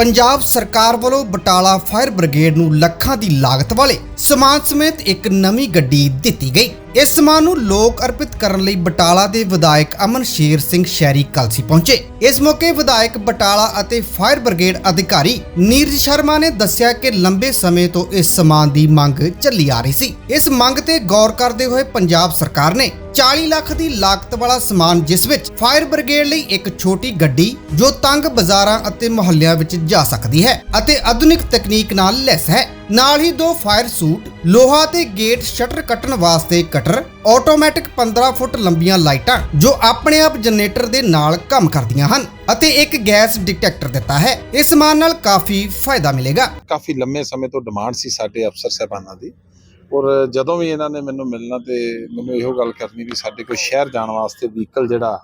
ਪੰਜਾਬ ਸਰਕਾਰ ਵੱਲੋਂ Batala fire brigade ਨੂੰ ਲੱਖਾਂ ਦੀ ਲਾਗਤ ਵਾਲੇ ਸਮਾਨ ਸਮੇਤ ਇੱਕ ਨਵੀਂ ਗੱਡੀ ਦਿੱਤੀ ਗਈ। ਇਸ ਸਮਾਨ ਨੂੰ ਲੋਕ ਅਰਪਿਤ ਕਰਨ ਲਈ ਬਟਾਲਾ ਦੇ ਵਿਧਾਇਕ ਅਮਨ ਸ਼ੇਰ ਸਿੰਘ ਸ਼ਹਿਰੀ ਕਲਸੀ ਪਹੁੰਚੇ। ਇਸ ਮੌਕੇ ਵਿਧਾਇਕ ਬਟਾਲਾ ਅਤੇ ਫਾਇਰ ਬ੍ਰਿਗੇਡ ਅਧਿਕਾਰੀ ਨੀਰਜ ਸ਼ਰਮਾ ਨੇ ਦੱਸਿਆ ਕਿ ਲੰਬੇ ਸਮੇਂ ਤੋਂ ਇਸ ਸਮਾਨ ਦੀ ਮੰਗ ਚੱਲੀ ਆ ਰਹੀ ਸੀ। ਇਸ ਮੰਗ ਤੇ ਗੌਰ ਕਰਦੇ ਹੋਏ ਪੰਜਾਬ ਸਰਕਾਰ ਨੇ 40 ਲੱਖ ਦੀ ਲਾਗਤ ਵਾਲਾ ਸਮਾਨ, ਜਿਸ ਵਿੱਚ ਫਾਇਰ ਬ੍ਰਿਗੇਡ ਲਈ ਇੱਕ ਛੋਟੀ ਗੱਡੀ, ਜੋ ਤੰਗ ਬਾਜ਼ਾਰਾਂ ਅਤੇ ਮੁਹੱਲਿਆਂ ਵਿੱਚ ਜਾ ਸਕਦੀ ਹੈ ਅਤੇ ਆਧੁਨਿਕ ਤਕਨੀਕ ਨਾਲ ਲੈਸ ਹੈ ਨਾਲ ਹੀ ਦੋ ਫਾਇਰ ਸੂਟ, ਲੋਹਾ ਤੇ ਗੇਟ ਸ਼ਟਰ ਕੱਟਣ ਵਾਸਤੇ ਕਟਰ ਆਟੋਮੈਟਿਕ 15 ਫੁੱਟ ਲੰਬੀਆਂ ਲਾਈਟਾਂ, ਜੋ ਆਪਣੇ ਆਪ ਜਨਰੇਟਰ ਦੇ ਨਾਲ ਕੰਮ ਕਰਦੀਆਂ ਹਨ ਅਤੇ ਇੱਕ ਗੈਸ ਡਿਟੈਕਟਰ ਦਿੱਤਾ ਹੈ। ਇਸ ਸਮਾਨ ਨਾਲ ਕਾਫੀ ਫਾਇਦਾ ਮਿਲੇਗਾ। ਕਾਫੀ ਲੰਮੇ ਸਮੇਂ ਤੋਂ ਡਿਮਾਂਡ ਸੀ ਸਾਡੇ ਅਫਸਰ ਸਾਹਿਬਾਨਾਂ ਦੀ। ਔਰ ਜਦੋਂ ਵੀ ਇਹਨਾਂ ਨੇ ਮੈਨੂੰ ਮਿਲਣਾ ਤੇ ਮੈਨੂੰ ਇਹੋ ਗੱਲ ਕਰਨੀ ਵੀ ਸਾਡੇ ਕੋਈ ਸ਼ਹਿਰ ਜਾਣ ਵਾਸਤੇ ਵਹੀਕਲ ਜਿਹੜਾ,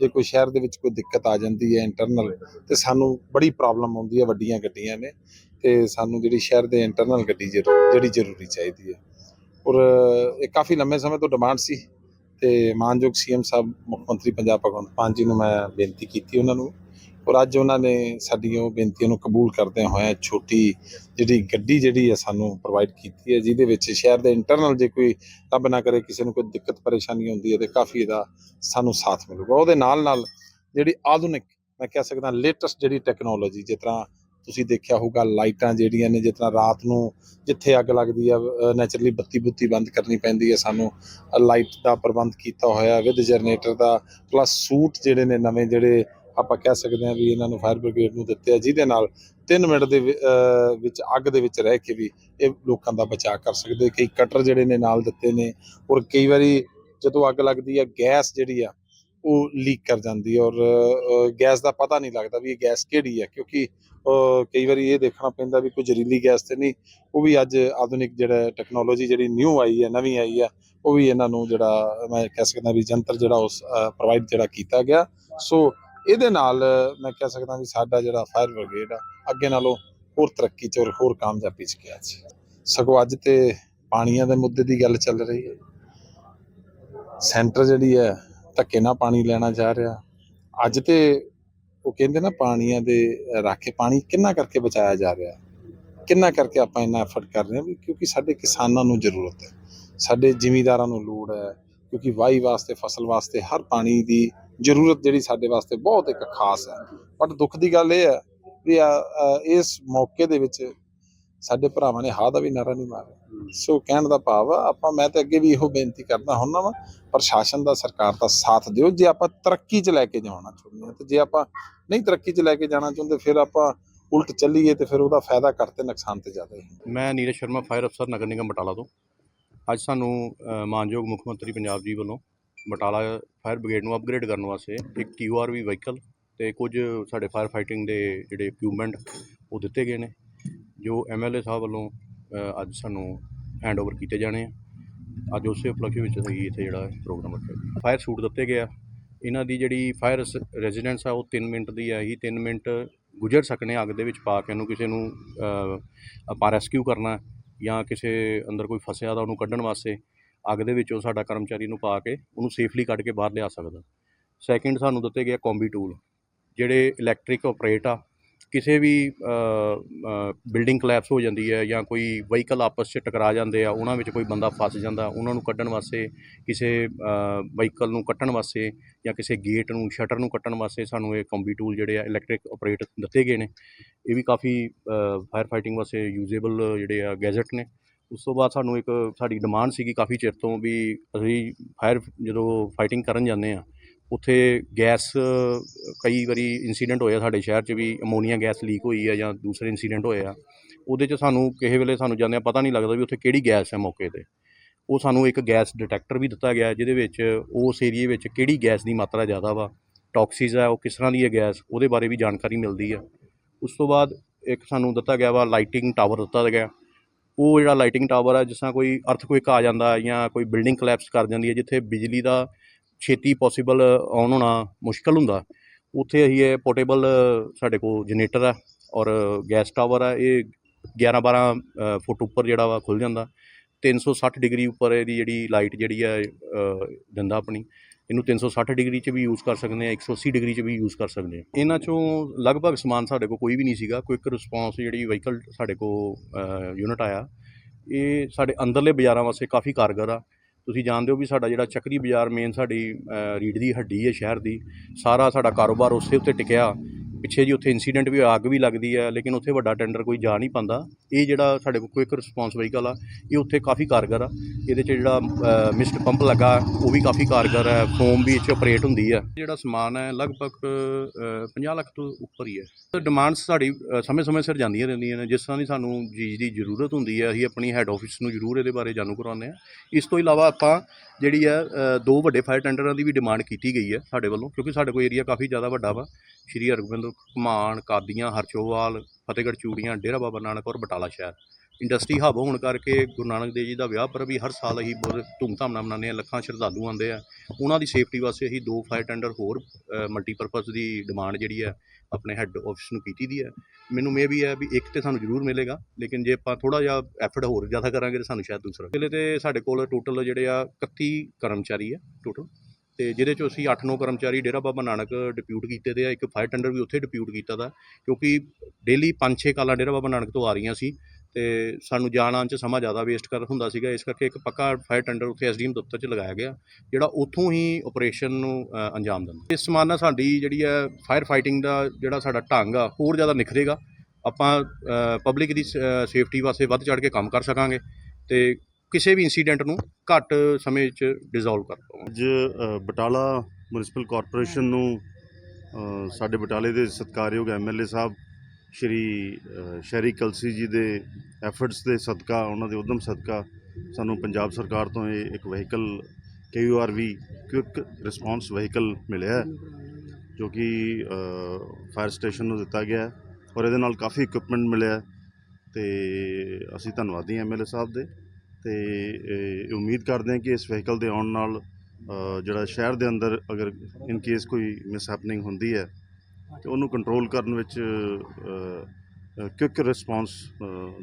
ਜੇ ਕੋਈ ਸ਼ਹਿਰ ਦੇ ਵਿੱਚ ਕੋਈ ਦਿੱਕਤ ਆ ਜਾਂਦੀ ਹੈ ਇੰਟਰਨਲ ਤੇ ਸਾਨੂੰ ਬੜੀ ਪ੍ਰੋਬਲਮ ਆਉਂਦੀ ਹੈ, ਵੱਡੀਆਂ ਗੱਡੀਆਂ ਨੇ। ਤੇ ਸਾਨੂੰ ਜਿਹੜੀ ਸ਼ਹਿਰ ਦੇ ਇੰਟਰਨਲ ਗੱਡੀ ਜ਼ਰੂ- ਜਿਹੜੀ ਜ਼ਰੂਰੀ ਚਾਹੀਦੀ ਹੈ। ਔਰ ਇਹ ਕਾਫੀ ਲੰਮੇ ਸਮੇਂ ਤੋਂ ਡਿਮਾਂਡ ਸੀ ਤੇ ਮਾਨਯੋਗ ਸੀਐਮ ਸਾਹਿਬ, ਮੁੱਖ ਮੰਤਰੀ ਪੰਜਾਬ ਭਗਵੰਤ ਮਾਨ ਜੀ ਨੂੰ ਮੈਂ ਬੇਨਤੀ ਕੀਤੀ ਉਹਨਾਂ ਨੂੰ। ਔਰ ਅੱਜ ਉਹਨਾਂ ਨੇ ਸਾਡੀਆਂ ਉਹ ਬੇਨਤੀਆਂ ਨੂੰ ਕਬੂਲ ਕਰਦਿਆਂ ਹੋਇਆ ਛੋਟੀ ਜਿਹੜੀ ਗੱਡੀ ਜਿਹੜੀ ਹੈ ਸਾਨੂੰ ਪ੍ਰੋਵਾਈਡ ਕੀਤੀ ਹੈ, ਜਿਹਦੇ ਵਿੱਚ ਸ਼ਹਿਰ ਦੇ ਇੰਟਰਨਲ ਜੇ ਕੋਈ ਰੱਬ ਨਾ ਕਰੇ, ਕਿਸੇ ਨੂੰ ਕੋਈ ਦਿੱਕਤ ਪਰੇਸ਼ਾਨੀ ਹੁੰਦੀ ਹੈ ਤੇ ਕਾਫੀ ਇਹਦਾ ਸਾਨੂੰ ਸਾਥ ਮਿਲੂਗਾ। ਉਹਦੇ ਨਾਲ ਨਾਲ ਜਿਹੜੀ ਆਧੁਨਿਕ, ਮੈਂ ਕਹਿ ਸਕਦਾ ਲੇਟੈਸਟ ਜਿਹੜੀ ਟੈਕਨੋਲੋਜੀ ਜਿਸ ਤਰ੍ਹਾਂ ਤੁਸੀਂ ਦੇਖਿਆ ਹੋਊਗਾ ਲਾਈਟਾਂ ਜਿਹੜੀਆਂ ਨੇ, ਜਿਸ ਤਰ੍ਹਾਂ ਰਾਤ ਨੂੰ ਜਿੱਥੇ ਅੱਗ ਲੱਗਦੀ ਆ ਨੈਚੁਰਲੀ ਬੱਤੀ ਬੁੱਤੀ ਬੰਦ ਕਰਨੀ ਪੈਂਦੀ ਹੈ ਸਾਨੂੰ। ਲਾਈਟ ਦਾ ਪ੍ਰਬੰਧ ਕੀਤਾ ਹੋਇਆ ਵਿਦ ਜਨਰੇਟਰ ਦਾ ਪਲੱਸ ਸੂਟ ਜਿਹੜੇ ਨੇ, ਨਵੇਂ ਜਿਹੜੇ ਆਪਾਂ ਕਹਿ ਸਕਦੇ ਹਾਂ ਵੀ ਇਹਨਾਂ ਨੂੰ ਫਾਇਰ ਬ੍ਰਿਗੇਡ ਨੂੰ ਦਿੱਤੇ ਆ, ਜਿਹਦੇ ਨਾਲ 3 ਮਿੰਟ ਦੇ ਵਿੱਚ ਅੱਗ ਦੇ ਵਿੱਚ ਰਹਿ ਕੇ ਵੀ ਇਹ ਲੋਕਾਂ ਦਾ ਬਚਾਅ ਕਰ ਸਕਦੇ ਕਈ ਕਟਰ ਜਿਹੜੇ ਨੇ ਨਾਲ ਦਿੱਤੇ ਨੇ, ਔਰ ਕਈ ਵਾਰੀ ਜਦੋਂ ਅੱਗ ਲੱਗਦੀ ਆ ਗੈਸ ਜਿਹੜੀ ਆ ਉਹ ਲੀਕ ਕਰ ਜਾਂਦੀ ਔਰ ਗੈਸ ਦਾ ਪਤਾ ਨਹੀਂ ਲੱਗਦਾ ਵੀ ਇਹ ਗੈਸ ਕਿਹੜੀ ਹੈ, ਕਿਉਂਕਿ ਕਈ ਵਾਰੀ ਇਹ ਦੇਖਣਾ ਪੈਂਦਾ ਵੀ ਕੋਈ ਜ਼ਹਿਰੀਲੀ ਗੈਸ ਤੇ ਨਹੀਂ, ਉਹ ਵੀ ਅੱਜ ਆਧੁਨਿਕ ਜਿਹੜਾ ਟੈਕਨੋਲੋਜੀ ਜਿਹੜੀ ਨਿਊ ਆਈ ਹੈ, ਨਵੀਂ ਆਈ ਹੈ, ਉਹ ਵੀ ਇਹਨਾਂ ਨੂੰ ਜਿਹੜਾ ਮੈਂ ਕਹਿ ਸਕਦਾ ਵੀ ਜੰਤਰ ਜਿਹੜਾ ਉਸ ਪ੍ਰੋਵਾਈਡ ਜਿਹੜਾ ਕੀਤਾ ਗਿਆ। ਸੋ ਇਹਦੇ ਨਾਲ ਮੈਂ ਕਹਿ ਸਕਦਾ ਵੀ ਸਾਡਾ ਜਿਹੜਾ ਫਾਇਰ ਬ੍ਰਿਗੇਡ ਆ, ਅੱਗੇ ਨਾਲੋਂ ਹੋਰ ਤਰੱਕੀ ਚ ਔਰ ਹੋਰ ਕਾਮਯਾਬੀ ਚ ਗਿਆ ਸੀ ਸਗੋਂ ਅੱਜ ਤੇ ਪਾਣੀਆਂ ਦੇ ਮੁੱਦੇ ਦੀ ਗੱਲ ਚੱਲ ਰਹੀ ਹੈ। ਸੈਂਟਰ ਜਿਹੜੀ ਹੈ ਧੱਕੇ ਨਾਲ ਪਾਣੀ ਲੈਣਾ ਜਾ ਰਿਹਾ। ਅੱਜ ਤੇ ਉਹ ਕਹਿੰਦੇ ਨਾ ਪਾਣੀਆਂ ਦੇ ਰੱਖ ਕੇ ਪਾਣੀ ਕਿੰਨਾ ਕਰਕੇ ਬਚਾਇਆ ਜਾ ਰਿਹਾ। ਕਿੰਨਾ ਕਰਕੇ ਆਪਾਂ ਇੰਨਾ ਐਫਰਟ ਕਰ ਰਹੇ ਹਾਂ ਵੀ ਕਿਉਂਕਿ ਸਾਡੇ ਕਿਸਾਨਾਂ ਨੂੰ ਜ਼ਰੂਰਤ ਹੈ। ਸਾਡੇ ਜ਼ਿਮੀਂਦਾਰਾਂ ਨੂੰ ਲੋੜ ਹੈ ਕਿਉਂਕਿ ਵਾਈ ਵਾਸਤੇ, ਫਸਲ ਵਾਸਤੇ ਹਰ ਪਾਣੀ ਦੀ ਜ਼ਰੂਰਤ ਜਿਹੜੀ ਸਾਡੇ ਵਾਸਤੇ ਬਹੁਤ ਇੱਕ ਖਾਸ ਹੈ। ਬਟ ਦੁੱਖ ਦੀ ਗੱਲ ਇਹ ਹੈ ਵੀ ਇਸ ਮੌਕੇ ਦੇ ਵਿੱਚ ਸਾਡੇ ਭਰਾਵਾਂ ਨੇ ਹਾਂ ਦਾ ਵੀ ਨਾਰਾ ਨਹੀਂ ਮਾਰਿਆ। ਸੋ ਕਹਿਣ ਦਾ ਭਾਵ ਆ ਆਪਾਂ ਮੈਂ ਤੇ ਅੱਗੇ ਵੀ ਇਹੋ ਬੇਨਤੀ ਕਰਦਾ ਹੁੰਦਾ ਵਾਂ ਪ੍ਰਸ਼ਾਸਨ ਦਾ ਸਰਕਾਰ ਦਾ ਸਾਥ ਦਿਓ। ਜੇ ਆਪਾਂ ਤਰੱਕੀ 'ਚ ਲੈ ਕੇ ਜਾਣਾ ਚਾਹੁੰਦੇ ਹਾਂ ਤੇ ਜੇ ਆਪਾਂ ਨਹੀਂ ਤਰੱਕੀ 'ਚ ਲੈ ਕੇ ਜਾਣਾ ਚਾਹੁੰਦੇ ਫਿਰ ਆਪਾਂ ਉਲਟ ਚੱਲੀਏ ਤੇ ਫਿਰ ਉਹਦਾ ਫਾਇਦਾ ਕਰਤੇ ਨੁਕਸਾਨ ਤੇ ਜ਼ਿਆਦਾ ਮੈਂ ਨੀਰਜ ਸ਼ਰਮਾ ਫਾਇਰ ਅਫਸਰ ਨਗਰ ਨਿਗਮ ਬਟਾਲਾ ਤੋਂ। ਅੱਜ ਸਾਨੂੰ ਮਾਨਯੋਗ ਮੁੱਖ ਮੰਤਰੀ ਪੰਜਾਬ ਜੀ ਵੱਲੋਂ ਬਟਾਲਾ ਫਾਇਰ ਬ੍ਰਿਗੇਡ ਨੂੰ ਅਪਗ੍ਰੇਡ ਕਰਨ ਵਾਸਤੇ ਇੱਕ ਕਿਊਆਰਵੀ ਵਹੀਕਲ ਤੇ ਕੁਝ ਸਾਡੇ ਫਾਇਰ ਫਾਈਟਿੰਗ ਦੇ ਜਿਹੜੇ ਇਕਵਿਪਮੈਂਟ ਉਹ ਦਿੱਤੇ ਗਏ ਨੇ। ਜੋ ਐਮਐਲਏ ਸਾਹਿਬ ਵੱਲੋਂ ਅੱਜ ਸਾਨੂੰ ਹੈਂਡਓਵਰ ਕੀਤੇ ਜਾਣੇ ਆ। ਅੱਜ ਉਸੇ ਉਪਲਕਸ਼ ਵਿੱਚ ਅਸੀਂ ਇੱਥੇ ਜਿਹੜਾ ਪ੍ਰੋਗਰਾਮ ਰੱਖਿਆ ਫਾਇਰ ਸੂਟ ਦਿੱਤੇ ਗਿਆ ਇਹਨਾਂ ਦੀ ਜਿਹੜੀ ਫਾਇਰ ਰੈਜ਼ੀਡੈਂਸ ਆ, ਉਹ 3 ਮਿੰਟ ਦੀ ਆ ਹੀ। 3 ਮਿੰਟ ਗੁਜ਼ਰ ਸਕਨੇ ਆ ਅੱਗ ਦੇ ਵਿੱਚ ਪਾ ਕੇ ਇਹਨੂੰ ਕਿਸੇ ਨੂੰ ਆਪਾਂ ਰੈਸਕਿਊ ਕਰਨਾ ਜਾਂ ਕਿਸੇ ਅੰਦਰ ਕੋਈ ਫਸਿਆ ਦਾ ਉਹਨੂੰ ਕੱਢਣ ਵਾਸਤੇ ਅੱਗ ਦੇ ਵਿੱਚੋਂ ਸਾਡਾ ਕਰਮਚਾਰੀ ਨੂੰ ਪਾ ਕੇ ਉਹਨੂੰ ਸੇਫਲੀ ਕੱਢ ਕੇ ਬਾਹਰ ਲਿਆ ਸਕਦਾ। ਸੈਕਿੰਡ ਸਾਨੂੰ ਦਿੱਤੇ ਗਿਆ ਕੌਂਬੀ ਟੂਲ ਜਿਹੜੇ ਇਲੈਕਟ੍ਰਿਕ ਆਪਰੇਟ ਆ ਕਿਸੇ ਵੀ ਬਿਲਡਿੰਗ ਕਲੈਪਸ ਹੋ ਜਾਂਦੀ ਹੈ ਜਾਂ ਕੋਈ ਵਹੀਕਲ ਆਪਸ 'ਚ ਟਕਰਾ ਜਾਂਦੇ ਆ, ਉਹਨਾਂ ਵਿੱਚ ਕੋਈ ਬੰਦਾ ਫਸ ਜਾਂਦਾ, ਉਹਨਾਂ ਨੂੰ ਕੱਢਣ ਵਾਸਤੇ, ਕਿਸੇ ਵਹੀਕਲ ਨੂੰ ਕੱਟਣ ਵਾਸਤੇ ਜਾਂ ਕਿਸੇ ਗੇਟ ਨੂੰ ਸ਼ਟਰ ਨੂੰ ਕੱਟਣ ਵਾਸਤੇ ਸਾਨੂੰ ਇਹ ਕੰਬੀ ਟੂਲ ਜਿਹੜੇ ਆ ਇਲੈਕਟ੍ਰਿਕ ਆਪਰੇਟ ਦਿੱਤੇ ਗਏ ਨੇ। ਇਹ ਵੀ ਕਾਫੀ ਫਾਇਰ ਫਾਈਟਿੰਗ ਵਾਸਤੇ ਯੂਜ਼ੇਬਲ ਜਿਹੜੇ ਆ ਗੈਜਟ ਨੇ। ਉਸ ਤੋਂ ਬਾਅਦ ਸਾਨੂੰ ਇੱਕ ਸਾਡੀ ਡਿਮਾਂਡ ਸੀਗੀ ਕਾਫੀ ਚਿਰ ਤੋਂ ਵੀ ਅਸੀਂ ਫਾਇਰ ਜਦੋਂ ਫਾਈਟਿੰਗ ਕਰਨ ਜਾਂਦੇ ਆ ਉੱਥੇ ਗੈਸ, ਕਈ ਵਾਰੀ ਇਨਸੀਡੈਂਟ ਹੋਇਆ ਸਾਡੇ ਸ਼ਹਿਰ 'ਚ ਵੀ ਅਮੋਨੀਆ ਗੈਸ ਲੀਕ ਹੋਈ ਆ ਜਾਂ ਦੂਸਰੇ ਇਨਸੀਡੈਂਟ ਹੋਏ ਆ, ਉਹਦੇ 'ਚ ਸਾਨੂੰ ਕਿਸੇ ਵੇਲੇ ਸਾਨੂੰ ਜਾਂਦਿਆਂ ਪਤਾ ਨਹੀਂ ਲੱਗਦਾ ਵੀ ਉੱਥੇ ਕਿਹੜੀ ਗੈਸ ਹੈ ਮੌਕੇ ਤੇ। ਉਹ ਸਾਨੂੰ ਇੱਕ ਗੈਸ ਡਿਟੈਕਟਰ ਵੀ ਦਿੱਤਾ ਗਿਆ, ਜਿਹਦੇ ਵਿੱਚ ਉਸ ਏਰੀਏ ਵਿੱਚ ਕਿਹੜੀ ਗੈਸ ਦੀ ਮਾਤਰਾ ਜ਼ਿਆਦਾ ਵਾ ਟੌਕਸਿਸ ਆ, ਉਹ ਕਿਸ ਤਰ੍ਹਾਂ ਦੀ ਹੈ ਗੈਸ, ਉਹਦੇ ਬਾਰੇ ਵੀ ਜਾਣਕਾਰੀ ਮਿਲਦੀ ਆ। ਉਸ ਤੋਂ ਬਾਅਦ ਇੱਕ ਸਾਨੂੰ ਦਿੱਤਾ ਗਿਆ ਵਾ ਲਾਈਟਿੰਗ ਟਾਵਰ ਦਿੱਤਾ ਗਿਆ। ਉਹ ਜਿਹੜਾ ਲਾਈਟਿੰਗ ਟਾਵਰ ਹੈ ਜਿਸ ਤਰ੍ਹਾਂ ਕੋਈ ਅਰਥਕੁਇਕ ਆ ਜਾਂਦਾ ਜਾਂ ਕੋਈ ਬਿਲਡਿੰਗ ਕਲੈਪਸ ਕਰ ਜਾਂਦੀ ਹੈ ਜਿੱਥੇ ਬਿਜਲੀ ਦਾ ਛੇਤੀ ਪੋਸੀਬਲ ਆਨ ਹੋਣਾ ਮੁਸ਼ਕਲ ਹੁੰਦਾ। ਉੱਥੇ ਅਸੀਂ ਇਹ ਪੋਰਟੇਬਲ ਸਾਡੇ ਕੋਲ ਜਨਰੇਟਰ ਆ ਔਰ ਗੈਸ ਟਾਵਰ ਆ, ਇਹ 11 12 ਫੁੱਟ ਉੱਪਰ ਜਿਹੜਾ ਵਾ ਖੁੱਲ ਜਾਂਦਾ। 360 ਡਿਗਰੀ ਉੱਪਰ ਇਹਦੀ ਜਿਹੜੀ ਲਾਈਟ ਜਿਹੜੀ ਆ ਦਿੰਦਾ ਆਪਣੀ। ਇਹਨੂੰ 360 ਡਿਗਰੀ 'ਚ ਵੀ ਯੂਜ਼ ਕਰ ਸਕਦੇ ਆ 180 ਡਿਗਰੀ 'ਚ ਵੀ ਯੂਜ਼ ਕਰ ਸਕਦੇ ਆ ਇਹਨਾਂ 'ਚੋਂ ਲਗਭਗ ਸਮਾਨ ਸਾਡੇ ਕੋਲ ਕੋਈ ਵੀ ਨਹੀਂ ਸੀਗਾ। ਕੁਇਕ ਰਿਸਪੌਂਸ ਜਿਹੜੀ ਵਹੀਕਲ ਸਾਡੇ ਕੋਲ ਯੂਨਿਟ ਆਇਆ। ਇਹ ਸਾਡੇ ਅੰਦਰਲੇ ਬਾਜ਼ਾਰਾਂ ਵਾਸਤੇ ਕਾਫੀ ਕਾਰਗਰ ਆ। ਤੁਸੀਂ ਜਾਣਦੇ ਹੋ ਵੀ ਸਾਡਾ ਜਿਹੜਾ ਚੱਕਰੀ ਬਾਜ਼ਾਰ ਮੇਨ ਸਾਡੀ ਅ, ਰੀੜ ਦੀ ਹੱਡੀ ਹੈ ਸ਼ਹਿਰ ਦੀ ਸਾਰਾ ਸਾਡਾ ਕਾਰੋਬਾਰ ਉਸੇ ਉੱਤੇ ਟਿਕਿਆ। ਪਿੱਛੇ ਜੀ ਉੱਥੇ ਇਨਸੀਡੈਂਟ ਵੀ ਅੱਗ ਵੀ ਲੱਗਦੀ ਹੈ ਲੇਕਿਨ ਉੱਥੇ ਵੱਡਾ ਟੈਂਡਰ ਕੋਈ ਜਾ ਨਹੀਂ ਪਾਉਂਦਾ। ਇਹ ਜਿਹੜਾ ਸਾਡੇ ਕੋਲ ਕੁਇਕ ਰਿਸਪੌਂਸ ਵਹੀਕਲ ਆ ਇਹ ਉੱਥੇ ਕਾਫੀ ਕਾਰਗਰ ਆ। ਇਹਦੇ 'ਚ ਜਿਹੜਾ ਮਿਸਟ ਪੰਪ ਲੱਗਾ ਉਹ ਵੀ ਕਾਫੀ ਕਾਰਗਰ ਹੈ ਫੋਮ ਵੀ ਇਹ 'ਚ ਆਪਰੇਟ ਹੁੰਦੀ ਹੈ ਜਿਹੜਾ ਸਮਾਨ ਹੈ ਲਗਭਗ ਅ, 50 ਲੱਖ ਤੋਂ ਉੱਪਰ ਹੀ ਹੈ ਡਿਮਾਂਡਸ ਸਾਡੀ ਅ, ਸਮੇਂ-ਸਮੇਂ ਸਿਰ ਜਾਂਦੀਆਂ ਰਹਿੰਦੀਆਂ ਨੇ। ਜਿਸ ਤਰ੍ਹਾਂ ਦੀ ਸਾਨੂੰ ਚੀਜ਼ ਦੀ ਜ਼ਰੂਰਤ ਹੁੰਦੀ ਹੈ ਅਸੀਂ ਆਪਣੀ ਹੈੱਡ ਆਫਿਸ ਨੂੰ ਜ਼ਰੂਰ ਇਹਦੇ ਬਾਰੇ ਜਾਣੂ ਕਰਵਾਉਂਦੇ ਹਾਂ ਇਸ ਤੋਂ ਇਲਾਵਾ ਆਪਾਂ ਜਿਹੜੀ ਹੈ ਅ, ਦੋ ਵੱਡੇ ਫਾਇਰ ਟੈਂਡਰਾਂ ਦੀ ਵੀ ਡਿਮਾਂਡ ਕੀਤੀ ਗਈ ਹੈ ਸਾਡੇ ਵੱਲੋਂ ਕਿਉਂਕਿ ਸਾਡੇ ਕੋਲ ਏਰੀਆ ਕਾਫੀ ਜ਼ਿਆਦਾ ਵੱਡਾ ਵਾ। ਸ਼੍ਰੀ ਹਰਗੋਬਿੰਦ ਘੁਮਾਣ ਕਾਦੀਆਂ, ਹਰਚੋਵਾਲ, ਫਤਿਹਗੜ੍ਹ, ਚੂੜੀਆਂ, ਡੇਰਾ ਬਾਬਾ ਨਾਨਕ ਔਰ ਬਟਾਲਾ ਸ਼ਹਿਰ। ਇੰਡਸਟਰੀ ਹੱਬ ਹੋਣ ਕਰਕੇ ਗੁਰੂ ਨਾਨਕ ਦੇਵ ਜੀ ਦਾ ਵਿਆਹ ਪਰ ਵੀ ਹਰ ਸਾਲ ਅਸੀਂ ਬਹੁਤ ਧੂਮਧਾਮ ਨਾਲ ਮਨਾਉਂਦੇ ਹਾਂ ਲੱਖਾਂ ਸ਼ਰਧਾਲੂ ਆਉਂਦੇ ਆ। ਉਹਨਾਂ ਦੀ ਸੇਫਟੀ ਵਾਸਤੇ ਅਸੀਂ ਦੋ ਫਾਇਰ ਟੈਂਡਰ ਹੋਰ ਮਲਟੀਪਰਪਸ ਦੀ ਡਿਮਾਂਡ ਜਿਹੜੀ ਹੈ, ਆਪਣੇ ਹੈੱਡ ਆਫਿਸ ਨੂੰ ਕੀਤੀ ਦੀ ਹੈ। ਮੈਨੂੰ ਮੇ ਵੀ ਹੈ ਵੀ ਇੱਕ ਤੇ ਸਾਨੂੰ ਜ਼ਰੂਰ ਮਿਲੇਗਾ, ਲੇਕਿਨ ਜੇ ਆਪਾਂ ਥੋੜਾ ਜਿਹਾ ਐਫਰਟ ਹੋਰ ਜ਼ਿਆਦਾ ਕਰਾਂਗੇ ਤਾਂ ਸਾਨੂੰ ਸ਼ਾਇਦ ਦੂਸਰਾ। ਪਹਿਲੇ ਤੇ ਸਾਡੇ ਕੋਲ ਟੋਟਲ ਜਿਹੜੇ ਆ 31 ਕਰਮਚਾਰੀ ਆ ਟੋਟਲ ਤੇ ਜਿਹਦੇ ਚੋਂ ਅਸੀਂ 8-9 ਕਰਮਚਾਰੀ ਡੇਰਾ ਬਾਬਾ ਨਾਨਕ ਡਿਪਿਊਟ ਕੀਤੇ ਦੇ ਆ, ਇੱਕ ਫਾਇਰ ਟੈਂਡਰ ਵੀ ਉੱਥੇ ਡਿਪਿਊਟ ਕੀਤਾ ਦਾ, ਕਿਉਂਕਿ ਡੇਲੀ 5-6 ਕਾਲਾਂ ਡੇਰਾ ਬਾਬਾ ਨਾਨਕ ਤੋਂ ਆ ਰਹੀਆਂ ਸੀ ਤੇ ਸਾਨੂੰ ਜਾਣ ਆਉਣ 'ਚ ਸਮਾਂ ਜ਼ਿਆਦਾ ਵੇਸਟ ਕਰ ਹੁੰਦਾ ਸੀਗਾ, ਇਸ ਕਰਕੇ ਇੱਕ ਪੱਕਾ ਫਾਇਰ ਟੈਂਡਰ ਉੱਥੇ ਐਸਡੀਐਮ ਦਫ਼ਤਰ 'ਚ ਲਗਾਇਆ ਗਿਆ, ਜਿਹੜਾ ਉੱਥੋਂ ਹੀ ਆਪਰੇਸ਼ਨ ਨੂੰ ਅੰਜਾਮ ਦਿੰਦਾ। ਇਸ ਸਮਾਨ ਨਾਲ ਸਾਡੀ ਜਿਹੜੀ ਹੈ ਫਾਇਰ ਫਾਈਟਿੰਗ ਦਾ ਜਿਹੜਾ ਸਾਡਾ ਢੰਗ ਆ, ਹੋਰ ਜ਼ਿਆਦਾ ਨਿਖਰੇਗਾ। ਆਪਾਂ ਪਬਲਿਕ ਦੀ ਸੇਫਟੀ ਵਾਸਤੇ ਵੱਧ ਚੜ੍ਹ ਕੇ ਕੰਮ ਕਰ ਸਕਾਂਗੇ ਤੇ ਕਿਸੇ ਵੀ ਇਨਸੀਡੈਂਟ ਨੂੰ ਘੱਟ ਸਮੇਂ ਵਿੱਚ ਡਿਸੋਲਵ ਕਰ ਪਾਵਾਂਗੇ ਅੱਜ ਬਟਾਲਾ ਮਿਊਨਿਸਪਲ ਕਾਰਪੋਰੇਸ਼ਨ ਨੂੰ ਸਾਡੇ ਬਟਾਲੇ ਦੇ ਸਤਿਕਾਰਯੋਗ ਐਮਐਲਏ ਸਾਹਿਬ, ਸ਼੍ਰੀ ਸ਼ਹਿਰੀ ਕਲਸੀ ਜੀ ਦੇ ਐਫਰਟਸ ਦੇ ਸਦਕਾ, ਉਹਨਾਂ ਦੇ ਉਦਮ ਸਦਕਾ, ਸਾਨੂੰ ਪੰਜਾਬ ਸਰਕਾਰ ਤੋਂ ਇਹ ਇੱਕ vehicle KURV quick response vehicle ਮਿਲਿਆ ਜੋ ਕਿ ਫਾਇਰ ਸਟੇਸ਼ਨ ਨੂੰ ਦਿੱਤਾ ਗਿਆ ਔਰ ਇਹਦੇ ਨਾਲ ਕਾਫੀ ਇਕਵਿਪਮੈਂਟ ਮਿਲਿਆ ਹੈ ਤੇ ਅਸੀਂ ਧੰਨਵਾਦੀ ਐਮਐਲਏ ਸਾਹਿਬ ਦੇ। ਤੇ ਉਮੀਦ ਕਰਦੇ ਹਾਂ ਕਿ ਇਸ ਵਹੀਕਲ ਦੇ ਆਉਣ ਨਾਲ ਜਿਹੜਾ ਸ਼ਹਿਰ ਦੇ ਅੰਦਰ ਅਗਰ ਇਨ ਕੇਸ ਕੋਈ ਮਿਸਹੈਪਨਿੰਗ ਹੁੰਦੀ ਹੈ, ਤੇ ਉਹਨੂੰ ਕੰਟਰੋਲ ਕਰਨ ਵਿੱਚ ਕੁਇਕ ਰਿਸਪੌਂਸ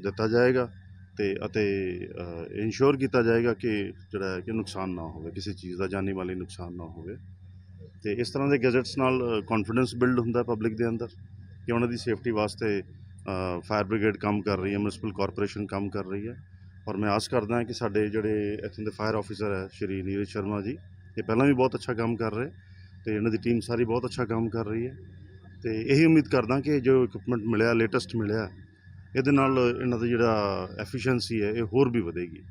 ਦਿੱਤਾ ਜਾਏਗਾ ਤੇ, ਅਤੇ ਇਨਸ਼ੋਰ ਕੀਤਾ ਜਾਏਗਾ ਕਿ ਜਿਹੜਾ ਹੈ ਕਿ ਨੁਕਸਾਨ ਨਾ ਹੋਵੇ, ਕਿਸੇ ਚੀਜ਼ ਦਾ ਜਾਨੀ ਮਾਲੀ ਨੁਕਸਾਨ ਨਾ ਹੋਵੇ। ਤੇ ਇਸ ਤਰ੍ਹਾਂ ਦੇ ਗੈਜਟਸ ਨਾਲ ਕੌਨਫੀਡੈਂਸ ਬਿਲਡ ਹੁੰਦਾ ਪਬਲਿਕ ਦੇ ਅੰਦਰ ਕਿ ਉਹਨਾਂ ਦੀ ਸੇਫਟੀ ਵਾਸਤੇ ਫਾਇਰ ਬ੍ਰਿਗੇਡ ਕੰਮ ਕਰ ਰਹੀ ਹੈ ਮਿਊਨਿਸਪਲ ਕਾਰਪੋਰੇਸ਼ਨ ਕੰਮ ਕਰ ਰਹੀ ਹੈ। ਔਰ ਮੈਂ ਆਸ ਕਰਦਾ ਕਿ ਸਾਡੇ ਜਿਹੜੇ ਇੱਥੋਂ ਦੇ ਫਾਇਰ ਆਫੀਸਰ ਹੈ, ਸ਼੍ਰੀ ਨੀਰਜ ਸ਼ਰਮਾ ਜੀ, ਇਹ ਪਹਿਲਾਂ ਵੀ ਬਹੁਤ ਅੱਛਾ ਕੰਮ ਕਰ ਰਹੇ ਤੇ ਇਹਨਾਂ ਦੀ ਟੀਮ ਸਾਰੀ ਬਹੁਤ ਅੱਛਾ ਕੰਮ ਕਰ ਰਹੀ ਹੈ ਤੇ ਇਹੀ ਉਮੀਦ ਕਰਦਾ ਕਿ ਜੋ ਇਕਵਿਪਮੈਂਟ ਮਿਲਿਆ ਲੇਟੈਸਟ ਮਿਲਿਆ, ਇਹਦੇ ਨਾਲ ਇਹਨਾਂ ਦਾ ਜਿਹੜਾ ਐਫੀਸ਼ੀਐਂਸੀ ਹੈ, ਇਹ ਹੋਰ ਵੀ ਵਧੇਗੀ।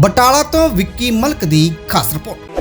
ਬਟਾਲਾ ਤੋਂ ਵਿੱਕੀ ਮਲਕ ਦੀ ਖਾਸ ਰਿਪੋਰਟ